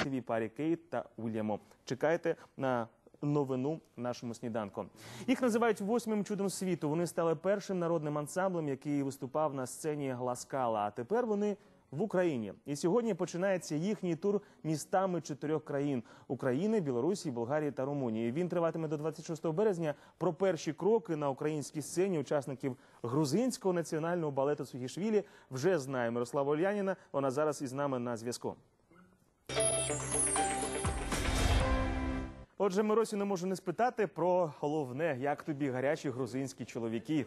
красивій парі Кейт та Уільяму. Чекайте на новину нашому сніданку. Їх називають восьмим чудом світу. Вони стали першим народним ансамблем, який виступав на сцені Гласкала. А тепер вони в Україні. І сьогодні починається їхній тур містами чотирьох країн: України, Білорусі, Болгарії та Румунії. Він триватиме до 26 березня. Про перші кроки на українській сцені учасників грузинського національного балету Сугішвілі вже знає Мирослава Ольяніна. Вона зараз із нами на зв'язку. Отже, Миросю, не можу не спитати про головне, як тобі гарячі грузинські чоловіки.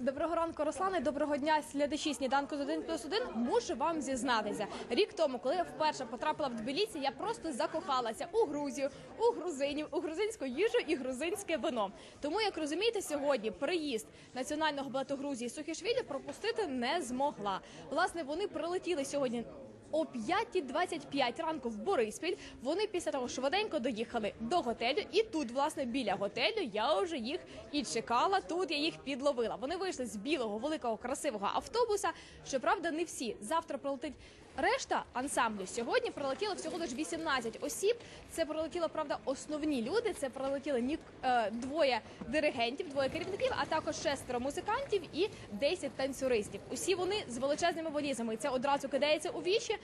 Доброго ранку, Руслане. Доброго дня, глядачі сніданку з 1 плюс 1. Мушу вам зізнатися. Рік тому, коли я вперше потрапила в Тбілісі, я просто закохалася у Грузію, у грузинів, у грузинську їжу і грузинське вино. Тому, як розумієте, сьогодні приїзд національного балету Грузії Сухішвілі пропустити не змогла. Власне, вони прилетіли сьогодні. О 5.25 ранку в Бориспіль вони після того швиденько доїхали до готелю, і тут, власне, біля готелю я вже їх і чекала. Тут я їх підловила. Вони вийшли з білого великого красивого автобуса. Щоправда, не всі завтра прилетить. Решта ансамблю сьогодні прилетіло всього лише 18 осіб. Це прилетіло, правда, основні люди. Це прилетіли ні е, двоє диригентів, двоє керівників, а також шестеро музикантів і 10 танцюристів. Усі вони з величезними валізами. І Це одразу кидається у вічі.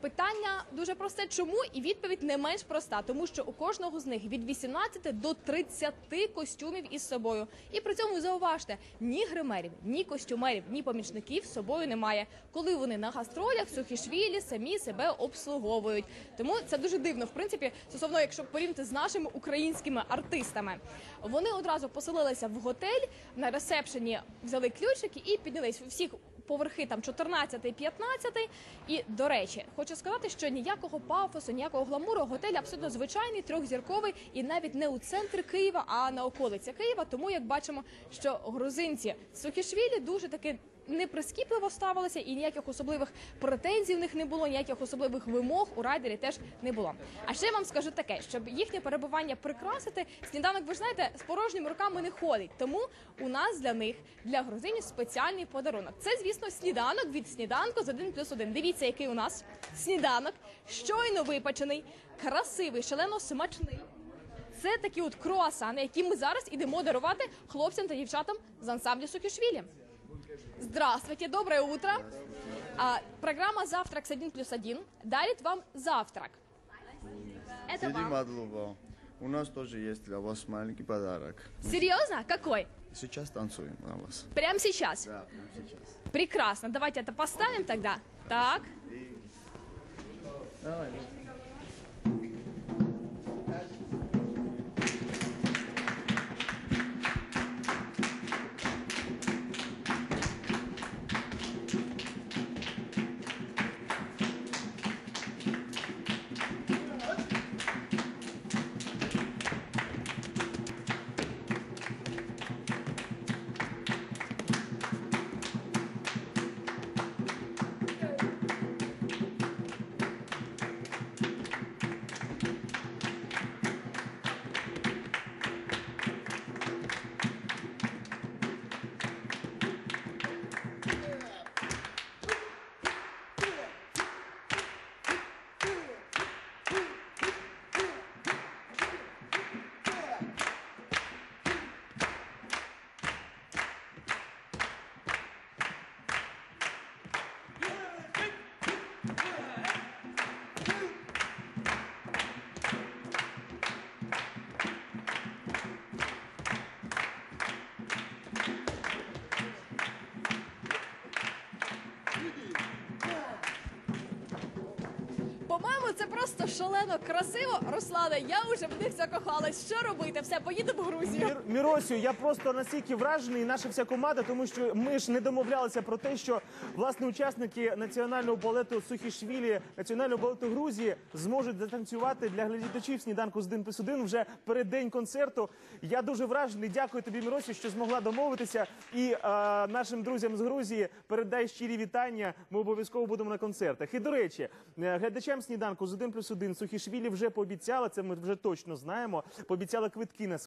Питання дуже просте. Чому і відповідь не менш проста, тому що у кожного з них від 18 до 30 костюмів із собою. І при цьому зауважте, ні гримерів, ні костюмерів, ні помічників з собою немає. Коли вони на гастролях, сухішвілі самі себе обслуговують. Тому це дуже дивно, в принципі, стосовно, якщо порівняти з нашими українськими артистами. Вони одразу поселилися в готель на ресепшені, взяли ключики і піднялись всіх поверхи там 14 15 І до речі, хочу сказати, що ніякого пафосу, ніякого гламуру готель абсолютно звичайний, трьохзірковий і навіть не у центрі Києва, а на околиці Києва. Тому як бачимо, що грузинці Сухішвілі дуже таки. Неприскіпливо ставилися і ніяких особливих претензій в них не було, ніяких особливих вимог у райдері теж не було. А ще я вам скажу таке, щоб їхнє перебування прикрасити, сніданок ви ж знаєте, з порожніми руками не ходить. Тому у нас для них, для грузинів, спеціальний подарунок. Це, звісно, сніданок від сніданку з 1 плюс 1. Дивіться, який у нас сніданок, щойно випечений, красивий, шалено смачний. Це такі от круасани, які ми зараз ідемо дарувати хлопцям та дівчатам з ансамблю Сукішвілі. Здравствуйте, доброе утро. А, программа «Завтрак с 1 плюс 1» дарит вам завтрак. Это Сиди, вам. У нас тоже есть для вас маленький подарок. Серьезно? Какой? Сейчас танцуем на вас. Прямо сейчас? Да, прямо сейчас. Прекрасно. Давайте это поставим тогда. Так. Давай. Це просто шалено красиво. Руслане, я вже в них закохалась. Що робити? Все, поїду в Грузію. Мір, Міросю, я просто настільки вражений, наша вся команда, тому що ми ж не домовлялися про те, що власне учасники національного балету Сухішвілі, національного балету Грузії зможуть затанцювати для глядачів сніданку з 1 плюс 1 вже перед день концерту. Я дуже вражений. Дякую тобі, Міросю, що змогла домовитися. І е, нашим друзям з Грузії передай щирі вітання. Ми обов'язково будемо на концертах. І до речі, е, глядачам сніданку з 1 плюс 1 Сухішвілі вже пообіцяла. Це ми вже точно знаємо. Пообіцяла квитки на